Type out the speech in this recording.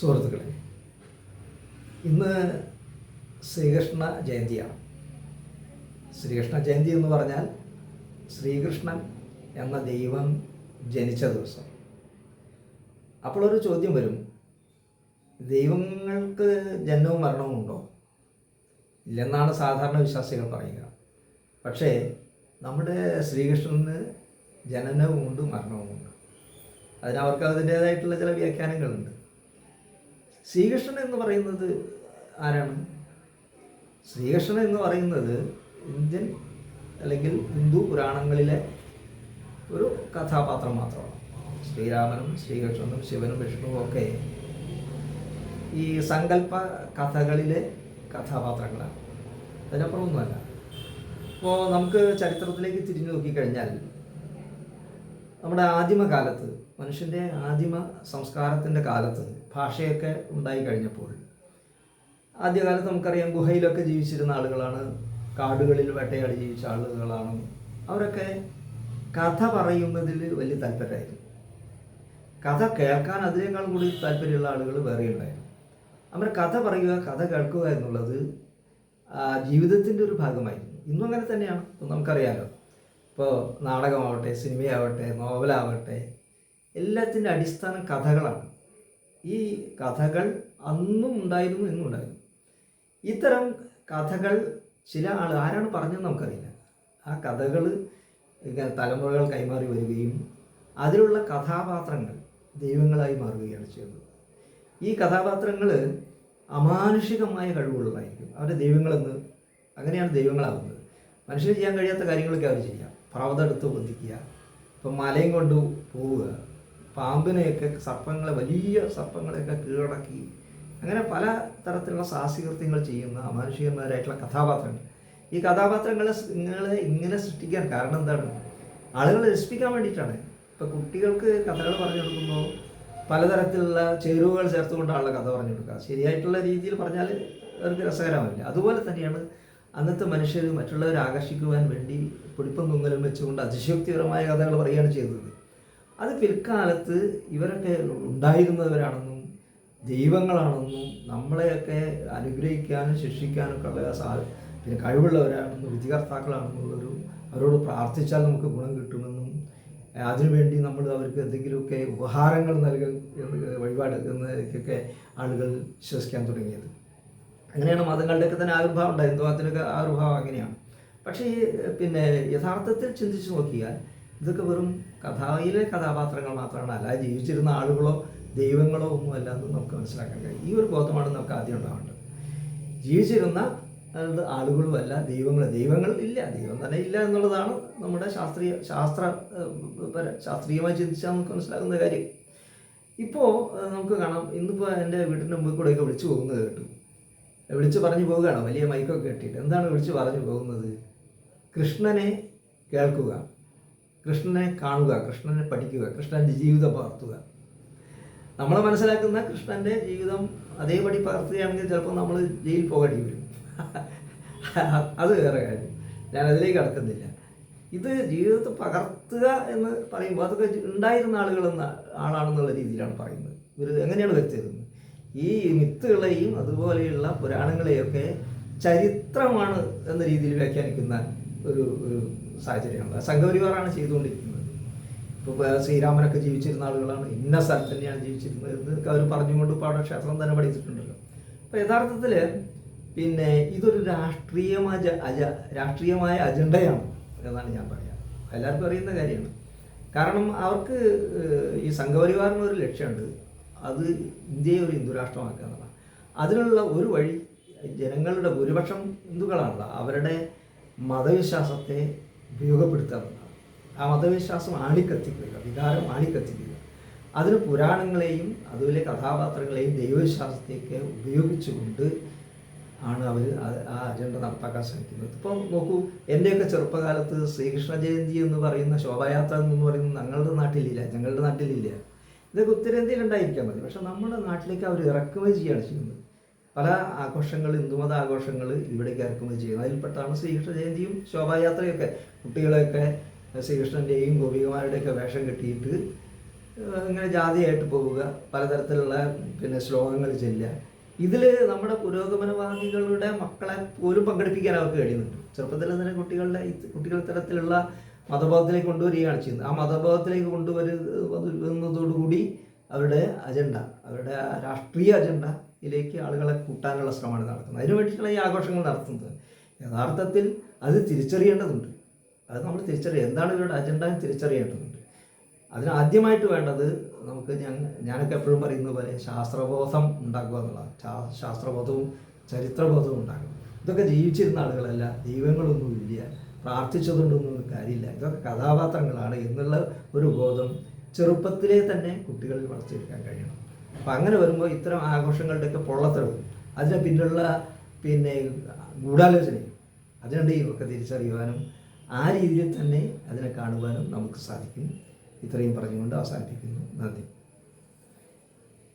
സുഹൃത്തുക്കളെ ഇന്ന് ശ്രീകൃഷ്ണ ജയന്തിയാണ്. ശ്രീകൃഷ്ണ ജയന്തി എന്ന് പറഞ്ഞാൽ ശ്രീകൃഷ്ണൻ എന്ന ദൈവം ജനിച്ച ദിവസം. അപ്പോൾ ഒരു ചോദ്യം വരും. ദൈവങ്ങൾക്ക് ജന്മവും മരണവും ഉണ്ടോ? ഇല്ലെന്നാണ് സാധാരണ വിശ്വാസികൾ പറയുക. പക്ഷേ നമ്മുടെ ശ്രീകൃഷ്ണന് ജനനവുമുണ്ട് മരണവും ഉണ്ട്. അതിനവർക്ക് അതിന്റേതായിട്ടുള്ള ചില വ്യാഖ്യാനങ്ങളുണ്ട്. ശ്രീകൃഷ്ണൻ എന്ന് പറയുന്നത് ആരാണ്? ശ്രീകൃഷ്ണൻ എന്ന് പറയുന്നത് ഇന്ത്യൻ അല്ലെങ്കിൽ ഹിന്ദു പുരാണങ്ങളിലെ ഒരു കഥാപാത്രം മാത്രമാണ്. ശ്രീരാമനും ശ്രീകൃഷ്ണനും ശിവനും വിഷ്ണുവും ഒക്കെ ഈ സങ്കല്പ കഥകളിലെ കഥാപാത്രങ്ങളാണ്. അതിനപ്പുറമൊന്നുമല്ല. അപ്പോൾ നമുക്ക് ചരിത്രത്തിലേക്ക് തിരിഞ്ഞു നോക്കിക്കഴിഞ്ഞാൽ നമ്മുടെ ആദിമ ആദിമകാലത്ത് മനുഷ്യന്റെ ആദിമ സംസ്കാരത്തിന്റെ കാലത്ത് ഭാഷയൊക്കെ ഉണ്ടായി കഴിഞ്ഞപ്പോൾ ആദ്യകാലത്ത് നമുക്കറിയാം ഗുഹയിലൊക്കെ ജീവിച്ചിരുന്ന ആളുകളാണ് കാടുകളിൽ വേട്ടയാടി ജീവിച്ച ആളുകളാണ്. അവരൊക്കെ കഥ പറയുന്നതിൽ വലിയ താല്പര്യമായിരുന്നു. കഥ കേൾക്കാൻ അതിനേക്കാൾ കൂടി താല്പര്യമുള്ള ആളുകൾ വേറെ ഉണ്ടായിരുന്നു. അവർ കഥ പറയുക കഥ കേൾക്കുക എന്നുള്ളത് ജീവിതത്തിന്റെ ഒരു ഭാഗമായിരുന്നു. ഇന്നും അങ്ങനെ തന്നെയാണ്. നമുക്കറിയാലോ. ഇപ്പോൾ നാടകമാവട്ടെ സിനിമയാവട്ടെ നോവലാവട്ടെ എല്ലാത്തിന്റെ അടിസ്ഥാനം കഥകളാണ്. ഈ കഥകൾ അന്നും ഉണ്ടായിരുന്നു ഇന്നും ഉണ്ടായിരുന്നു. ഇത്തരം കഥകൾ ചില ആൾ ആരാണ് പറഞ്ഞതെന്ന് നമുക്കറിയില്ല. ആ കഥകൾ ഇങ്ങനെ തലമുറകൾ കൈമാറി വരികയും അതിലുള്ള കഥാപാത്രങ്ങൾ ദൈവങ്ങളായി മാറുകയാണ് ചെയ്തത് ഈ കഥാപാത്രങ്ങൾ അമാനുഷികമായ കഴിവുള്ളതായിരിക്കും. അവരുടെ ദൈവങ്ങളെന്ന് അങ്ങനെയാണ് ദൈവങ്ങളാകുന്നത്. മനുഷ്യന് ചെയ്യാൻ കഴിയാത്ത കാര്യങ്ങളൊക്കെ അവർ ചെയ്യാം. പർവതമെടുത്ത് പൊന്തിക്കുക ഇപ്പം മലയും കൊണ്ട് പോവുക. പാമ്പിനെയൊക്കെ സർപ്പങ്ങളെ വലിയ സർപ്പങ്ങളെയൊക്കെ കീഴടക്കി. അങ്ങനെ പല തരത്തിലുള്ള സാഹസികൃത്യങ്ങൾ ചെയ്യുന്ന അമാനുഷികന്മാരായിട്ടുള്ള കഥാപാത്രങ്ങൾ. ഈ കഥാപാത്രങ്ങളെ നിങ്ങളെ ഇങ്ങനെ സൃഷ്ടിക്കാൻ കാരണം എന്താണ്? ആളുകളെ രസിപ്പിക്കാൻ വേണ്ടിയിട്ടാണ്. ഇപ്പം കുട്ടികൾക്ക് കഥകൾ പറഞ്ഞു കൊടുക്കുമ്പോൾ പലതരത്തിലുള്ള ചേരുവകൾ ചേർത്തുകൊണ്ടാണല്ലോ കഥ പറഞ്ഞു കൊടുക്കുക. ശരിയായിട്ടുള്ള രീതിയിൽ പറഞ്ഞാൽ അവർക്ക് രസകരമല്ല അതുപോലെ തന്നെയാണ് അന്നത്തെ മനുഷ്യർ മറ്റുള്ളവരെ ആകർഷിക്കുവാൻ വേണ്ടി പൊടിപ്പം കുങ്ങലും വെച്ചുകൊണ്ട് അതിശയോക്തിപരമായ കഥകൾ പറയുകയാണ് ചെയ്തത്. അത് പിൽക്കാലത്ത് ഇവരൊക്കെ ഉണ്ടായിരുന്നവരാണെന്നും ദൈവങ്ങളാണെന്നും നമ്മളെയൊക്കെ അനുഗ്രഹിക്കാനും ശിക്ഷിക്കാനും ഉള്ള സാ പിന്നെ കഴിവുള്ളവരാണെന്നും വിധികർത്താക്കളാണെന്നുള്ളൊരു അവരോട് പ്രാർത്ഥിച്ചാൽ നമുക്ക് ഗുണം കിട്ടുമെന്നും അതിനുവേണ്ടി നമ്മൾ അവർക്ക് എന്തെങ്കിലുമൊക്കെ ഉപഹാരങ്ങൾ നൽകൽ വഴിപാട് എന്നൊക്കെ ആളുകൾ വിശ്വസിക്കാൻ തുടങ്ങിയത്. അങ്ങനെയാണ് മതങ്ങളുടെയൊക്കെ തന്നെ ആവിർഭാവം ഉണ്ടായത്. ഹിന്ദുമതത്തിനൊക്കെ ആവിർഭാവം അങ്ങനെയാണ്. പക്ഷേ ഈ പിന്നെ യഥാർത്ഥത്തിൽ ചിന്തിച്ച് നോക്കിയാൽ ഇതൊക്കെ വെറും കഥയിലെ കഥാപാത്രങ്ങൾ മാത്രമാണ്. അല്ലാതെ ജീവിച്ചിരുന്ന ആളുകളോ ദൈവങ്ങളോ ഒന്നും അല്ല എന്ന് നമുക്ക് മനസ്സിലാക്കാൻ കഴിയും. ഈ ഒരു ബോധമാണ് നമുക്ക് ആദ്യം ഉണ്ടാവേണ്ടത്. ജീവിച്ചിരുന്ന ആളുകളും ആളുകളുമല്ല ദൈവങ്ങൾ ദൈവങ്ങൾ ഇല്ല. ദൈവം തന്നെ ഇല്ല എന്നുള്ളതാണ് നമ്മുടെ ശാസ്ത്രീയ ശാസ്ത്ര ശാസ്ത്രീയമായി ചിന്തിച്ചാൽ നമുക്ക് മനസ്സിലാക്കുന്ന കാര്യം. ഇപ്പോൾ നമുക്ക് കാണാം. ഇന്നിപ്പോൾ എന്റെ വീട്ടിന്റെ മുമ്പിൽ കൂടെയൊക്കെ വിളിച്ചു പോകുന്നത് കേട്ടു. വിളിച്ച് പറഞ്ഞു പോവുകയാണ്? വലിയ മൈക്കൊക്കെ കെട്ടിയിട്ട്. എന്താണ് വിളിച്ച് പറഞ്ഞു പോകുന്നത്? കൃഷ്ണനെ കേൾക്കുക. കൃഷ്ണനെ കാണുക. കൃഷ്ണനെ പഠിക്കുക. കൃഷ്ണന്റെ ജീവിതം പകർത്തുക. നമ്മൾ മനസ്സിലാക്കുന്ന കൃഷ്ണന്റെ ജീവിതം അതേപടി പകർത്തുകയാണെങ്കിൽ ചിലപ്പോൾ നമ്മൾ ജയിൽ പോകേണ്ടി വരും. അത് വേറെ കാര്യം. ഞാൻ അതിലേക്ക് കടക്കുന്നില്ല. ഇത് ജീവിതത്തെ പകർത്തുക എന്ന് പറയുമ്പോൾ അതൊക്കെ ഉണ്ടായിരുന്ന ആളുകളെന്ന ആളാണെന്നുള്ള രീതിയിലാണ് പറയുന്നത്. ഇവർ എങ്ങനെയാണ് വരുത്തിയിരുന്നത് ഈ മിത്തുകളെയും അതുപോലെയുള്ള പുരാണങ്ങളെയൊക്കെ ചരിത്രമാണ് എന്ന രീതിയിൽ വ്യാഖ്യാനിക്കുന്ന ഒരു ഒരു സാഹചര്യമാണ്. സംഘപരിവാറാണ് ചെയ്തുകൊണ്ടിരിക്കുന്നത്. ഇപ്പോൾ ശ്രീരാമനൊക്കെ ജീവിച്ചിരുന്ന ആളുകളാണ്. ഇന്ന സ്ഥലത്ത് തന്നെയാണ് ജീവിച്ചിരുന്നത് എന്നൊക്കെ അവർ പറഞ്ഞുകൊണ്ട് പാടം ക്ഷേത്രം തന്നെ പഠിച്ചിട്ടുണ്ടല്ലോ. അപ്പോൾ യഥാർത്ഥത്തിൽ പിന്നെ ഇതൊരു രാഷ്ട്രീയമായ അജ രാഷ്ട്രീയമായ അജണ്ടയാണ് എന്നാണ് ഞാൻ പറയുക എല്ലാവർക്കും അറിയുന്ന കാര്യമാണ്. കാരണം അവർക്ക് ഈ സംഘപരിവാറിന് ഒരു ലക്ഷ്യമുണ്ട്. അത് ഇന്ത്യയെ ഒരു ഹിന്ദു രാഷ്ട്രമാക്കുക എന്നുള്ളതാണ്. അതിനുള്ള ഒരു വഴി ജനങ്ങളുടെ ഭൂരിപക്ഷം ഹിന്ദുക്കളാണല്ലോ അവരുടെ മതവിശ്വാസത്തെ ഉപയോഗപ്പെടുത്തുക എന്നുള്ളതാണ്. ആ മതവിശ്വാസം ആണിക്കത്തിക്കുക വികാരം ആണിക്കത്തിക്കുക അതിന് പുരാണങ്ങളെയും അതുപോലെ കഥാപാത്രങ്ങളെയും ദൈവവിശ്വാസത്തെയൊക്കെ ഉപയോഗിച്ചുകൊണ്ട് ആണ് അവർ ആ അജണ്ട നടപ്പാക്കാൻ ശ്രമിക്കുന്നത്. ഇപ്പം നോക്കൂ എന്റെയൊക്കെ ചെറുപ്പകാലത്ത് ശ്രീകൃഷ്ണ ജയന്തി എന്ന് പറയുന്ന ശോഭായാത്ര എന്ന് പറയുന്നത് ഞങ്ങളുടെ നാട്ടിലില്ല ഞങ്ങളുടെ നാട്ടിലില്ല. ഇതൊക്കെ ഉത്തരേന്ത്യയിൽ ഉണ്ടായിരിക്കാൻ മതി പക്ഷെ നമ്മുടെ നാട്ടിലേക്ക് അവർ ഇറക്കുമതി ചെയ്യുകയാണ് ചെയ്യുന്നത്. പല ആഘോഷങ്ങൾ ഹിന്ദുമത ആഘോഷങ്ങൾ ഇവിടേക്ക് ഇറക്കുമതി ചെയ്യുന്നത് അതിൽപ്പെട്ടാണ് ശ്രീകൃഷ്ണ ജയന്തിയും ശോഭായാത്രയൊക്കെ. കുട്ടികളെയൊക്കെ ശ്രീകൃഷ്ണന്റെയും ഗോപികമാരുടെയൊക്കെ വേഷം കെട്ടിയിട്ട് ഇങ്ങനെ ജാതിയായിട്ട് പോവുക പലതരത്തിലുള്ള പിന്നെ ശ്ലോകങ്ങൾ ചെല്ലുക. ഇതിൽ നമ്മുടെ പുരോഗമനവാദികളുടെ മക്കളെ പോലും പങ്കെടുപ്പിക്കാൻ അവർക്ക് കഴിയുന്നുണ്ട്. ചെറുപ്പത്തിൽ തന്നെ കുട്ടികളുടെ കുട്ടികൾ തരത്തിലുള്ള മതബോധത്തിലേക്ക് കൊണ്ടുവരികയാണ് ചെയ്യുന്നത്. ആ മതബോധത്തിലേക്ക് കൊണ്ടുവരുന്നതോടുകൂടി അവരുടെ അജണ്ട അവരുടെ രാഷ്ട്രീയ അജണ്ടയിലേക്ക് ആളുകളെ കൂട്ടാനുള്ള ശ്രമമാണ് നടക്കുന്നത് അതിനു വേണ്ടിയിട്ടുള്ള ഈ ആഘോഷങ്ങൾ നടത്തുന്നത്. യഥാർത്ഥത്തിൽ അത് തിരിച്ചറിയേണ്ടതുണ്ട്. അത് നമ്മൾ തിരിച്ചറിയുക എന്താണ് ഇവരുടെ അജണ്ട എന്ന് തിരിച്ചറിയേണ്ടതുണ്ട്. അതിന് ആദ്യമായിട്ട് വേണ്ടത് നമുക്ക് ഞാൻ ഞാനൊക്കെ എപ്പോഴും പറയുന്നത് പോലെ ശാസ്ത്രബോധം ഉണ്ടാക്കുക എന്നുള്ളതാണ്. ശാസ്ത്രബോധവും ചരിത്രബോധവും ഉണ്ടാകും ഇതൊക്കെ ജീവിച്ചിരുന്ന ആളുകളല്ല. ദൈവങ്ങളൊന്നുമില്ല പ്രാർത്ഥിച്ചതുകൊണ്ടൊന്നും കാര്യമില്ല. ഇതൊക്കെ കഥാപാത്രങ്ങളാണ് എന്നുള്ള ഒരു ബോധം ചെറുപ്പത്തിലേ തന്നെ കുട്ടികളിൽ വളർത്തിയെടുക്കാൻ കഴിയണം. അപ്പം അങ്ങനെ വരുമ്പോൾ ഇത്തരം ആഘോഷങ്ങളുടെയൊക്കെ പൊള്ളത്തരവും അതിന് പിന്നിലുള്ള പിന്നെ ഗൂഢാലോചനയും അതിനുണ്ട് ഇവർക്ക് തിരിച്ചറിയുവാനും ആ രീതിയിൽ തന്നെ അതിനെ കാണുവാനും നമുക്ക് സാധിക്കും. ഇത്രയും പറഞ്ഞുകൊണ്ട് അവസാനിപ്പിക്കുന്നു. നന്ദി.